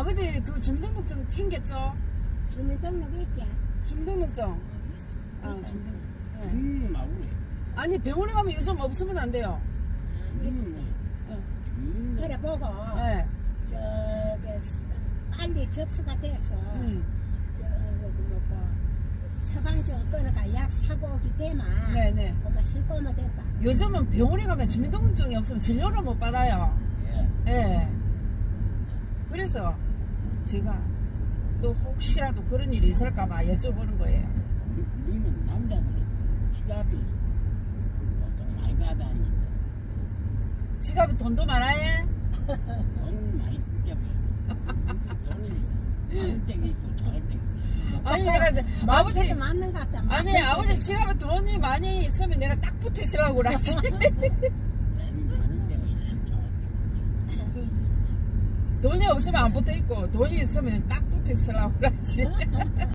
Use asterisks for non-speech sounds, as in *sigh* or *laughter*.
아버지 그 주민등록증 챙겼죠? 주민등록 있지? 주민등록증. 아, 주민등록증. 네. 음, 마구리. 아니 병원에 가면 요즘 없으면 안 돼요. 음, 네. 음, 그래 보고 네. 저기 빨리 접수가 돼서 음. 저기 뭐고 처방전 끊어가 약 사고 오기 때문에 네네. 엄마 실고만 됐다. 요즘은 병원에 가면 주민등록증이 없으면 진료를 못 받아요. 예. 예. 그래서 제가 또 혹시라도 그런 일이 있을까봐 여쭤보는 거예요. 우리, 우리는 남자들은 지갑이 보통 많이 가다니까 지갑에 돈도 많아요? 돈 많이. 돈이 있어. 아니 내가 아버지 맞는 것 같다. 아니 아버지 지갑에 돈이 많이 있으면 내가 딱 붙으시라고 그러지. *laughs* 돈이 많은 때가 있어. 잘때기 돈이 없으면 안 붙어 있고 돈이 있으면 딱 붙으시라고 그러지.